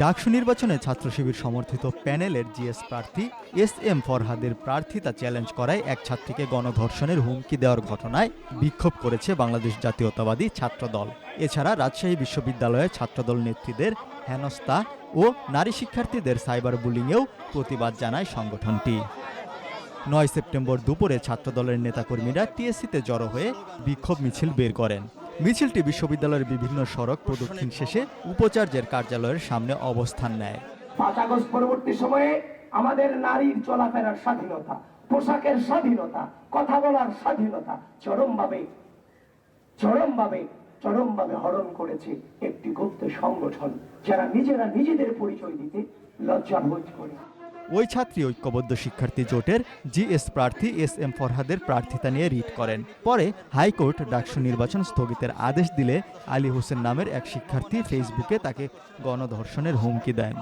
ডাকসু নির্বাচনে ছাত্র শিবির সমর্থিত প্যানেলের জিএস প্রার্থী এস এম ফরহাদের প্রার্থিতা চ্যালেঞ্জ করায় এক ছাত্রীকে গণধর্ষণের হুমকি দেওয়ার ঘটনায় বিক্ষোভ করেছে বাংলাদেশ জাতীয়তাবাদী ছাত্রদল। এছাড়া রাজশাহী বিশ্ববিদ্যালয়ের ছাত্রদল নেত্রীদের হেনস্থা ও নারী শিক্ষার্থীদের সাইবার বুলিংয়েও প্রতিবাদ জানায় সংগঠনটি। নয় সেপ্টেম্বর দুপুরে ছাত্রদলের নেতাকর্মীরা টিএসসিতে জড়ো হয়ে বিক্ষোভ মিছিল বের করেন। মিছিলটি বিশ্ববিদ্যালয়ের বিভিন্ন সড়ক প্রদক্ষিণ শেষে উপাচার্যের কার্যালয়ের সামনে অবস্থান নেয়। পাঁচ আগস্ট পরবর্তী সময়ে আমাদের নারীর চলাফেরার স্বাধীনতা, পোশাকের স্বাধীনতা, কথা বলার স্বাধীনতা চরমভাবে চরমভাবে চরমভাবে হরণ করেছে একটি গুপ্ত সংগঠন যারা নিজেরা নিজেদের পরিচয় দিতে লজ্জা বোধ করে। ওই ছাত্রী ঐক্যবদ্ধ শিক্ষার্থী জোটের জিএস প্রার্থী এস এম ফরহাদের প্রার্থিতা নিয়ে রিট করেন। পরে হাইকোর্ট ডাকসু নির্বাচন স্থগিতের আদেশ দিলে আলী হোসেন নামের এক শিক্ষার্থী ফেসবুকে তাকে গণধর্ষণের হুমকি দেন।